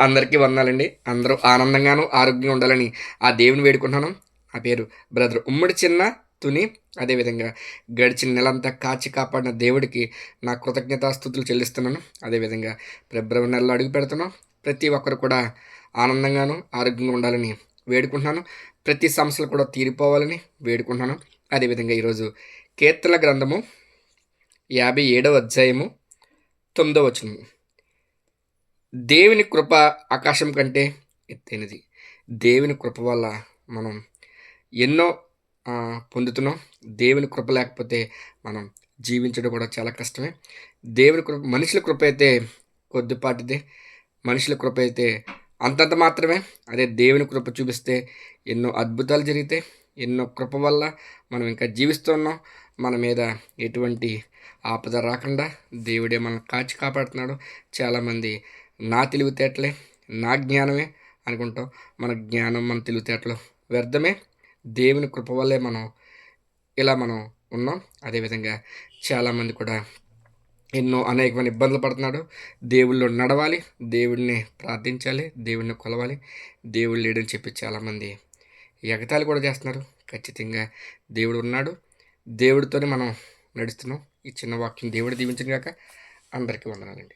అందరికీ వందాలండి. అందరూ ఆనందంగాను ఆరోగ్యంగా ఉండాలని ఆ దేవుని వేడుకుంటున్నాను. ఆ పేరు బ్రదర్ ఉమ్మడి చిన్న తుని. అదేవిధంగా గడిచిన నెలంతా కాచి కాపాడిన దేవుడికి నా కృతజ్ఞతాస్థుతులు చెల్లిస్తున్నాను. అదేవిధంగా ఫిబ్రవరి నెలలో అడుగు పెడుతున్నాం ప్రతి ఒక్కరు కూడా ఆనందంగాను ఆరోగ్యంగా ఉండాలని వేడుకుంటున్నాను. ప్రతి సమస్యలు కూడా తీరిపోవాలని వేడుకుంటున్నాను. అదేవిధంగా ఈరోజు కీర్తన గ్రంథము యాభై ఏడవ అధ్యాయము తొమ్మిదవ వచనం దేవుని కృప ఆకాశం కంటే ఎత్తైనది. దేవుని కృప వల్ల మనం ఎన్నో పొందుతున్నాం. దేవుని కృప లేకపోతే మనం జీవించడం కూడా చాలా కష్టమే. దేవుని కృప మనుషుల కృప అయితే కొద్దిపాటిదే. మనుషుల కృప అయితే అంతంత మాత్రమే. అదే దేవుని కృప చూపిస్తే ఎన్నో అద్భుతాలు జరిగితే ఎన్నో కృప వల్ల మనం ఇంకా జీవిస్తున్నాం మన మీద ఎటువంటి ఆపద రాకుండా దేవుడే మనం కాచి కాపాడుతున్నాడు. చాలామంది నా తెలివితేటలే నా జ్ఞానమే అనుకుంటాం. మన జ్ఞానం మన తెలివితేటలు వ్యర్థమే. దేవుని కృప వల్లే మనం ఇలా మనం ఉన్నాం. అదేవిధంగా చాలామంది కూడా ఎన్నో అనేకమైన ఇబ్బందులు పడుతున్నాడు దేవుళ్ళు నడవాలి దేవుడిని ప్రార్థించాలి దేవుడిని కొలవాలి. దేవుడు లేడని చెప్పి చాలామంది ఎగతాళి కూడా చేస్తున్నారు. ఖచ్చితంగా దేవుడు ఉన్నాడు. దేవుడితోనే మనం నడుస్తున్నాం. ఈ చిన్న వాక్యం దేవుడు దీవించిన కాక అందరికీ వందనాలండి.